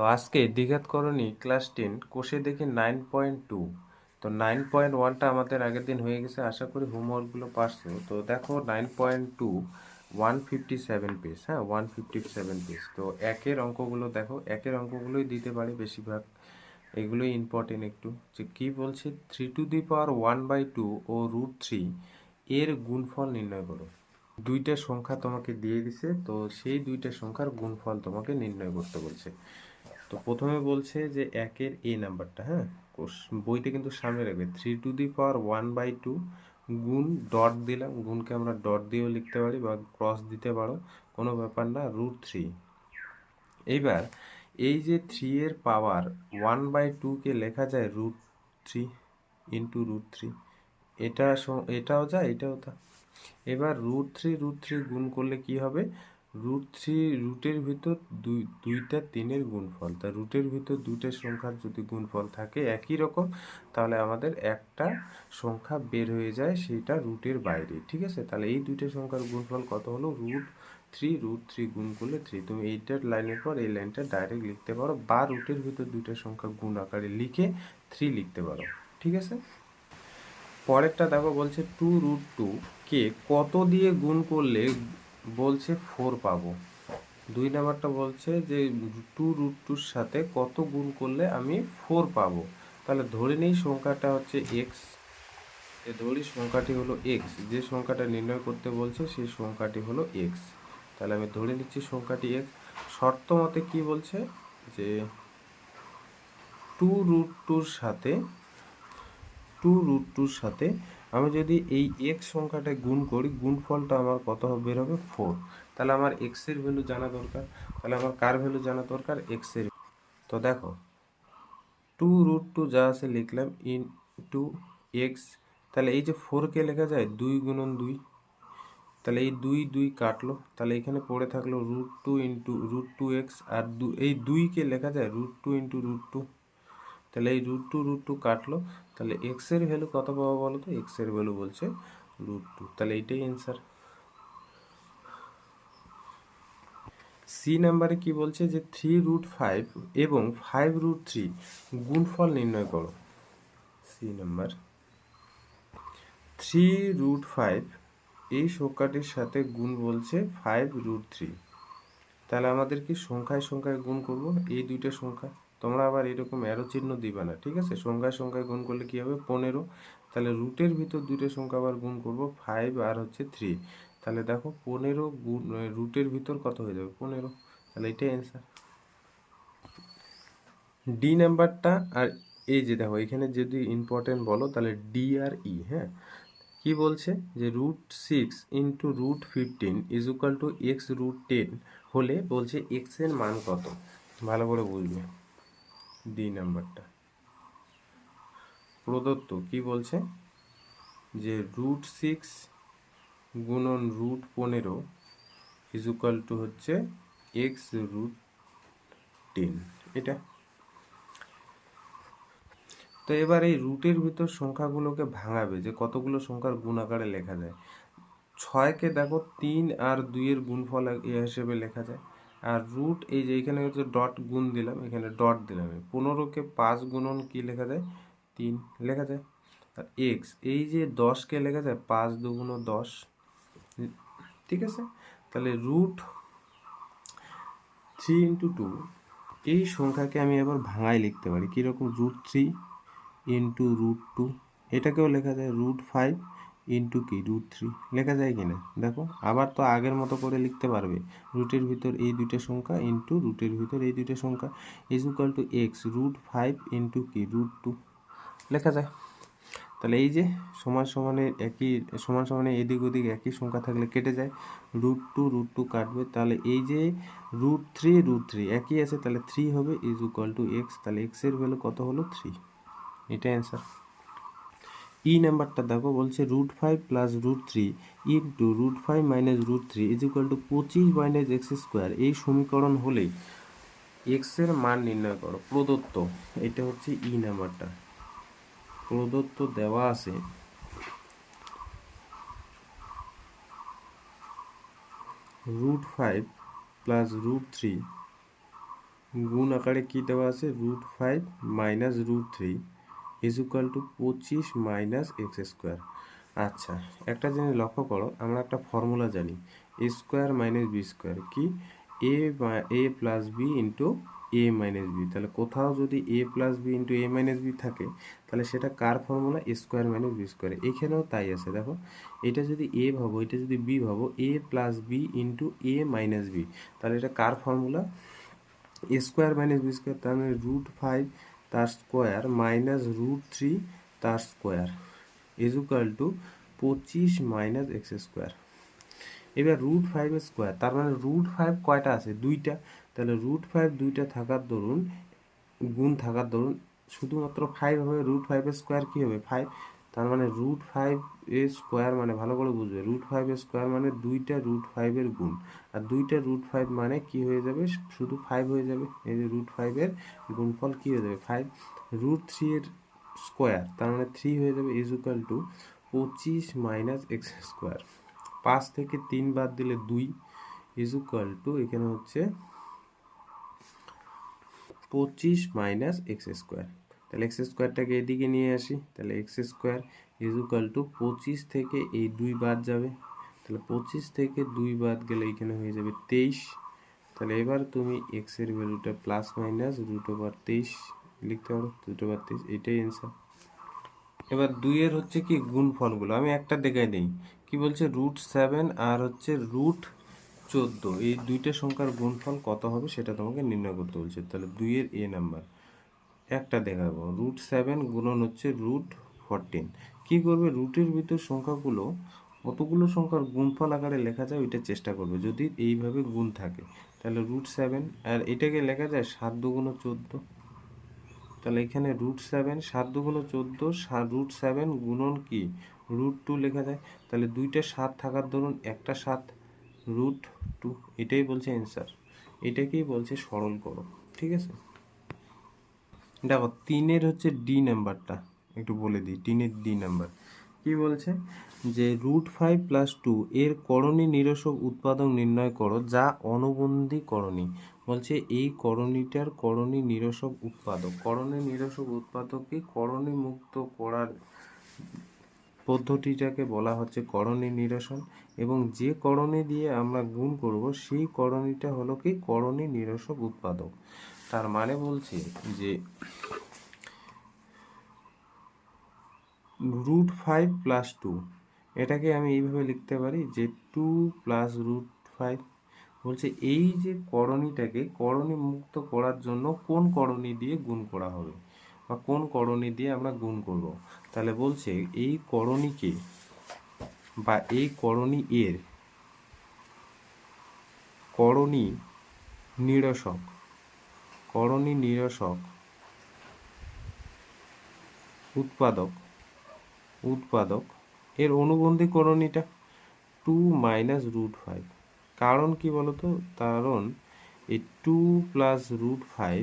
তো আজকে দ্বিঘাতকরণী class ten কোষে দেখি নাইন পয়েন্ট টু তো নাইন পয়েন্ট ওয়ানটা আমাদের আগের দিন হয়ে গেছে, আশা করি হোমওয়ার্কগুলো পারছ। তো দেখো nine point two one fifty seven page হ্যাঁ? ওয়ান ফিফটি সেভেন পেজ তো একের অঙ্কগুলো দেখো, একের অঙ্কগুলোই দিতে পারি বেশিরভাগ। এগুলোই ইম্পর্টেন্ট একটু। যে কী বলছে? Three to the power one by two O root three এর গুণফল নির্ণয় করো। দুইটা সংখ্যা তোমাকে দিয়ে দিছে, তো সেই দুইটা সংখ্যার গুণফল তোমাকে নির্ণয় করতে বলছে। তো প্রথমে বলছে যে একের এ নাম্বারটা হ্যাঁ? বইতে কিন্তু সামনে রাখবে। Three to the power one by two গুণ ডট দিলাম, গুণকে আমরা ডট দিয়েও লিখতে পারি বা ক্রস দিতে পারো, কোনো ব্যাপার না রুট থ্রি এইবার এই যে থ্রি এর পাওয়ার ওয়ান বাই টুকে লেখা যায় root three into root three এটা এটাও যায় এটাও তা। এবার রুট থ্রি রুট থ্রি গুণ করলে কি হবে? রুট থ্রি রুটের ভিতর দুই, দুইটা তিনের গুণফল। তা রুটের ভিতর দুইটা সংখ্যার যদি গুণফল থাকে একই রকম, তাহলে আমাদের একটা সংখ্যা বের হয়ে যায় সেটা রুটের বাইরে, ঠিক আছে? তাহলে এই দুইটা সংখ্যার গুণফল কত হলো? রুট থ্রি রুট থ্রি গুণ করলে থ্রি তুমি এইটার লাইনের পর এই লাইনটা ডাইরেক্ট লিখতে পারো বা রুটের ভিতর দুইটা সংখ্যা গুণ আকারে লিখে থ্রি লিখতে পারো, ঠিক আছে? পরেরটা দেখো বলছে টু রুট টু কে কত দিয়ে গুণ করলে বলছে ফোর পাবো। দুই নাম্বারটা বলছে যে টু রুট টুর সাথে কত গুণ করলে আমি ফোর পাবো? তাহলে ধরে নেই সংখ্যাটা হচ্ছে এক্স ধরি সংখ্যাটি হলো এক্স যে সংখ্যাটা নির্ণয় করতে বলছে সেই সংখ্যাটি হলো এক্স তাহলে আমি ধরে নিচ্ছি সংখ্যাটি এক্স শর্ত মতে কী বলছে? যে টু রুট টুর সাথে টু রুট টুর সাথে আমি যদি এই এক্স সংখ্যাটা গুণ করি, গুণফলটা আমার কত বের হবে ফোর তাহলে আমার এক্সের ভ্যালু জানা দরকার। তাহলে আমার কার ভ্যালু জানা দরকার? এক্সের তো দেখো টু রুট টু যা আছে লিখলাম ইন টু এক্স তাহলে এই যে ফোরকে লেখা যায়, দুই গুণন দুই। তাহলে এই দুই দুই কাটলো। তাহলে এখানে পড়ে থাকল root two into root two X আর এই দুইকে লেখা যায় root two into root two তাহলে এই রুট টু রুট টু কাটলো। তাহলে এক্সের ভ্যালু কত পাবো বলো তো এক্সের ভ্যালু বলছে রুট টু তাহলে এইটাই অ্যান্সার সি নাম্বারে কি বলছে যে থ্রি রুট ফাইভ এবং ফাইভ রুট থ্রি গুণফল নির্ণয় করো। C number three root five এই সংখ্যাটির সাথে গুণ বলছে ফাইভ রুট থ্রি তাহলে আমাদের কি সংখ্যায় সংখ্যায় গুণ করব? এই দুইটা সংখ্যা। তোমরা আবার এরকম অ্যারো চিহ্ন দিবা না, ঠিক আছে? সংখ্যায় সংখ্যায় গুণ করলে কি হবে? পনেরো। তাহলে রুটের ভিতর দুটো সংখ্যা আবার গুণ করব ফাইভ আর হচ্ছে থ্রি তাহলে দেখো পনেরো গুণ রুটের ভিতর কত হয়ে যাবে? পনেরো। তাহলে এটাই অ্যান্সার ডি নাম্বারটা আর এই যে দেখো, এখানে যদি ইম্পর্টেন্ট বলো, তাহলে ডি আর ই হ্যাঁ? কি বলছে? যে root six into root fifteen is equal to X root ten হলে বলছে এক্সের মান কত? ভালো করে বুঝবে। ডি নাম্বারটা। প্রদত্ত কি বলছে? যে রুট সিক্স গুণন রুট পনেরো ইজ ইকুয়াল টু হচ্ছে এক্স রুট টেন এটা। তো এবার এই রুটের ভিতর সংখ্যাগুলোকে ভাঙাবে, যে কতগুলো সংখ্যার গুণ আকারে লেখা যায়। ছয়কে দেখো তিন আর দুইয়ের গুণফল হিসেবে লেখা যায়। আর রুট এই যে এখানে হচ্ছে ডট গুণ দিলাম, এখানে ডট দিলাম। পনেরোকে পাঁচ গুণন কি লেখা যায়? তিন লেখা যায়। আর এক্স এই যে দশকে লেখা যায়? পাঁচ দুগুণ দশ। ঠিক আছে? তাহলে রুট থ্রি ইন্টু টু এই সংখ্যাকে আমি আবার ভাঙায় লিখতে পারি। কীরকম? Root three into root two এটাকেও লেখা যায় রুট ফাইভ ইন্টু কি রুট থ্রি লেখা যায় কি না দেখো, আবার তো আগের মতো করে লিখতে পারবে। রুটের ভিতর এই দুইটা সংখ্যা ইন্টু রুটের ভিতর এই দুইটা সংখ্যা। Is equal to X root five into কি রুট টু লেখা যায়। তাহলে এই যে সমান সমানে একই, সমান সমানে এদিক ওদিক একই সংখ্যা থাকলে কেটে যায়। রুট টু রুট টু কাটবে। তাহলে এই যে রুট থ্রি রুট থ্রি একই আছে, তাহলে থ্রি হবে। ইজ ইকুয়াল টু এক্স তাহলে এক্সের ভ্যালু কত হলো? থ্রি এটা অ্যান্সার ই নাম্বারটা দেখো, বলছে root five plus root three into root five minus root three is equal to পঁচিশ মাইনাস এক্স স্কোয়ার এই সমীকরণ হলেই এক্সের মান নির্ণয় করো। প্রদত্ত, এটা হচ্ছে ই নাম্বারটা প্রদত্ত দেওয়া আছে। Root five plus root three গুণ আকারে কী দেওয়া আছে? Root five minus root three is equal to পঁচিশ মাইনাস এক্স স্কোয়ার আচ্ছা একটা জিনিস লক্ষ্য করো, আমরা একটা ফর্মুলা জানি A square minus B square কি? A A plus B into A minus B তাহলে কোথাও যদি A plus B into A minus B থাকে, তাহলে সেটা কার formula square minus B square এখানেও তাই আছে, দেখো, এটা যদি এ ভাবো, এটা যদি বি ভাবো A plus B into A minus B তাহলে এটা কার formula square minus B square তার মানে রুট ফাইভ তার স্কোয়ার মাইনাস রুট থ্রি তার স্কোয়ার ইজ ইকাল টু পঁচিশ মাইনাস এক্স স্কোয়ার এবার রুট ফাইভের স্কোয়ার, তার মানে রুট ফাইভ কয়টা আছে? দুইটা। তাহলে রুট ফাইভ দুইটা থাকার দরুন, গুণ থাকার দরুন, শুধুমাত্র ফাইভ হবে রুট ফাইভের স্কোয়ার কী হবে? ফাইভ তার মানে রুট ফাইভ এর স্কোয়ার মানে ভালো করে বুঝবে রুট ফাইভের স্কোয়ার মানে দুইটা রুট ফাইভের গুণ। আর দুইটা রুট ফাইভ মানে কি হয়ে যাবে? শুধু ফাইভ হয়ে যাবে। এই যে রুট ফাইভের গুণফল কী হয়ে যাবে? ফাইভ রুট থ্রি এর স্কোয়ার তার মানে থ্রি হয়ে যাবে ইজ ইকুয়াল টু পঁচিশ মাইনাস এক্স স্কোয়ার পাঁচ থেকে তিন বাদ দিলে দুই ইজ ইকুয়াল টু এখানে হচ্ছে পঁচিশ মাইনাস এক্স স্কোয়ার তাহলে এক্স স্কোয়ারটাকে এদিকে নিয়ে আসি, তাহলে X square is equal to পঁচিশ থেকে এই দুই বাদ যাবে। তাহলে পঁচিশ থেকে দুই বাদ গেলে এখানে হয়ে যাবে তেইশ। তাহলে এবার তুমি এক্সের ভ্যালুটা প্লাস মাইনাস রুট ওভার তেইশ লিখতে পারো রুট ওভার তেইশ, এটাই অ্যান্সার এবার দুইয়ের হচ্ছে কি গুণফলগুলো, আমি একটা দেখাই নেই কি বলছে? রুট সেভেন আর হচ্ছে রুট চোদ্দ, এই দুইটা সংখ্যার গুণফল কত হবে সেটা তোমাকে নির্ণয় করতে বলছে। তাহলে দুইয়ের এ নাম্বার একটা দেখাবো। রুট সেভেন গুণন হচ্ছে রুট ফোরটিন কী করবে? রুটের ভিতর সংখ্যাগুলো, কতগুলো সংখ্যার গুণফল আকারে লেখা যায় ওইটা চেষ্টা করবে। যদি এইভাবে গুণ থাকে, তাহলে রুট সেভেন আর এটাকে লেখা যায় সাত দুগুণ চোদ্দ। তাহলে এখানে রুট সেভেন সাত দুগুণ চোদ্দ রুট সেভেন গুণন কি? রুট টু লেখা যায়। তাহলে দুইটা সাত থাকার ধরুন একটা সাত রুট টু এটাই বলছে অ্যান্সার এটাকেই বলছে সরল করো ঠিক আছে? দেখো, তিনের হচ্ছে ডি নাম্বারটা একটু বলে দিই, তিনের ডি নাম্বার কি বলছে? যে রুট ফাইভ প্লাস টু এর করণী নিরসক উৎপাদক নির্ণয় করো, যা অনুবন্ধী করণী। বলছে এই করণীটার করণী নিরসক উৎপাদক। করণী নিরসক উৎপাদককে করণী মুক্ত করার পদ্ধতিটাকে বলা হচ্ছে করণী নিরসন। এবং যে করণী দিয়ে আমরা গুণ করব, সেই করণীটা হলো কি? করণী নিরসক উৎপাদক। তার মানে বলছে যে রুট ফাইভ প্লাস টু এটাকে আমি এইভাবে লিখতে পারি যে টু প্লাস রুট ফাইভ বলছে এই যে করণীটাকে করণী মুক্ত করার জন্য কোন করণী দিয়ে গুণ করা হবে? বা কোন করণী দিয়ে আমরা গুণ করব? তাহলে বলছে এই করণীকে বা এই করণী এর করণী নিরসক করণী নিরসক, উৎপাদক উৎপাদক। এর অনুবন্ধী করণীটা টু মাইনাস রুট ফাইভ। কারণ কি বলতো? কারণ এই two plus root five,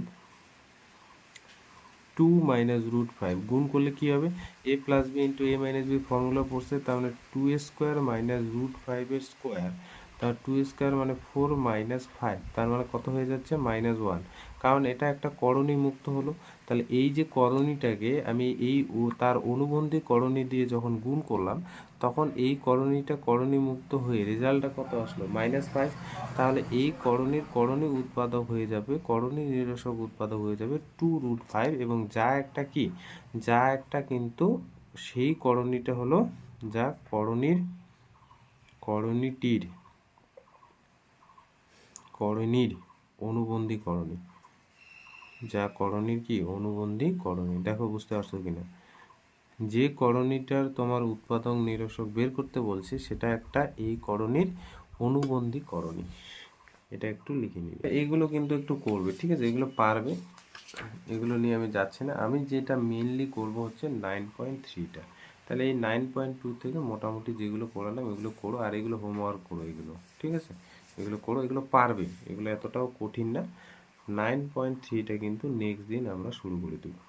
two minus root five গুণ করলে কি হবে? A plus B into A minus B formula পড়ছে, তার মানে টু স্কোয়ার মাইনাস রুট ফাইভের স্কোয়ার। তার টু স্কোয়ার মানে ফোর মাইনাস ফাইভ, তার মানে কত হয়ে যাচ্ছে? Minus one. কারণ এটা একটা করণী মুক্ত হলো। তাহলে এই যে করণীটাকে আমি এই তার অনুবন্ধী করণী দিয়ে যখন গুণ করলাম, তখন এই করণীটা করণী মুক্ত হয়ে রেজাল্টটা কত আসলো? মাইনাস ফাইভ তাহলে এই করণীর করণী উৎপাদক হয়ে যাবে, করণী নিরসক উৎপাদক হয়ে যাবে টু রুট ফাইভ এবং যা একটা কি? যা একটা কিন্তু সেই করণীটা হলো যা করণীর করণীটির, করণীর অনুবন্ধী করণী। যা করণীর কি? অনুবন্ধী করণী। দেখো, বুঝতে পারছ কিনা? যে করণীটার তোমার উৎপাদন নিরসক বের করতে বলছে, সেটা একটা এই করণীর অনুবন্ধী করণী। এটা একটু লিখে নিবে। এইগুলো কিন্তু একটু করবে, ঠিক আছে? এগুলো পারবে। এগুলো নিয়ে আমি যাচ্ছি না। আমি যেটা মেনলি করব হচ্ছে নাইন পয়েন্ট থ্রিটা তাহলে এই নাইন পয়েন্ট টু থেকে মোটামুটি যেগুলো করালাম এগুলো করো। আর এগুলো হোমওয়ার্ক করো এগুলো, ঠিক আছে? এগুলো করো, এগুলো পারবে। এগুলো এতটাও কঠিন না। নাইন পয়েন্ট থ্রিটা কিন্তু নেক্সট দিন আমরা শুরু করে দেবো।